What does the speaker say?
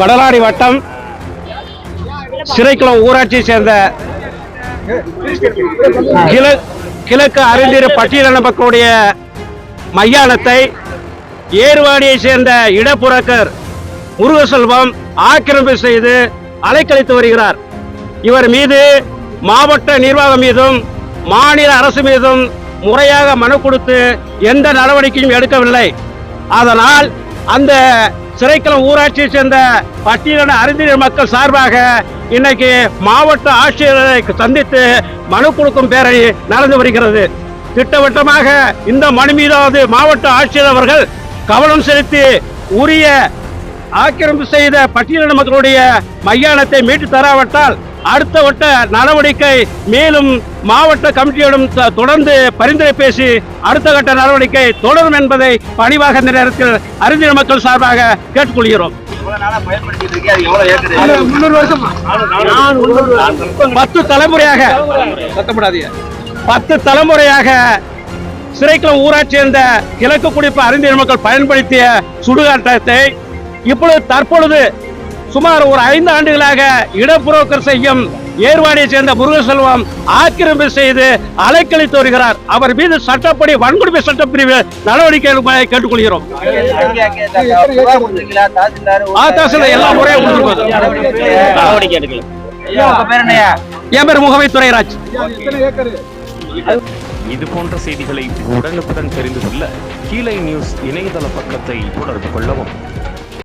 கடலாடி வட்டம். சிறைக்குளம் ஊராட்சியை சேர்ந்த கிழக்கு அறிஞர் பட்டியலின மக்களுடைய மையானத்தை ஏர்வாடியை சேர்ந்த இடப்புறக்கர் முருகசெல்வம் ஆக்கிரமிப்பு செய்து அலைக்கழித்து வருகிறார். இவர் மீது மாவட்ட நிர்வாகம் மீதும் மாநில அரசு மீதும் முறையாக மனு கொடுத்து எந்த நடவடிக்கையும் எடுக்கவில்லை. அதனால் அந்த சிறைக்குளம் ஊராட்சியை சேர்ந்த பட்டியலின அறிஞர் மக்கள் சார்பாக இன்னைக்கு மாவட்ட ஆட்சியரை சந்தித்து மனு கொடுக்கும் பேரணி நடந்து வருகிறது. திட்டவட்டமாக இந்த மனு மீதாவது மாவட்ட ஆட்சியர் அவர்கள் கவனம் செலுத்தி உரிய ஆக்கிரமிப்பு செய்த பட்டியலின மக்களுடைய மையானத்தை மீட்டு தராவிட்டால் அடுத்த வட்ட நடவடிக்கை மேலும் மாவட்ட கமிட்டியிடம் தொடர்ந்து பரிந்துரை பேசி அடுத்த கட்ட நடவடிக்கை தொடரும் என்பதை பணிவாக இந்த நேரத்தில் அறிஞர் மக்கள் சார்பாக கேட்டுக்கொள்கிறோம். பத்து தலைமுறையாக பத்து தலைமுறையாக சிறைக்குளம் ஊராட்சி சேர்ந்த கிழக்கு குடிப்பு அறிஞர் மக்கள் பயன்படுத்திய சுடுகாட்டத்தை இப்பொழுது தற்பொழுது சுமார் ஒரு ஐந்து ஆண்டுகளாக இடப்புரோக்கர் செய்யும் ஏர்வாடியை சேர்ந்த முருகசெல்வம் ஆக்கிரமிப்பு செய்து அலைக்கழித்து வருகிறார். அவர் மீது சட்டப்படி வன்கொடுமை சட்டப்பிரிவு நடவடிக்கை கேட்டுக்கொள்கிறோம். எல்லா முறையும் என் பேர் முகமை துறைராஜ் இது போன்ற செய்திகளை உடனுக்குடன் தெரிந்து கொள்ள கீழே நியூஸ் இணையதள பக்கத்தை தொடர்பு கொள்ளவும்.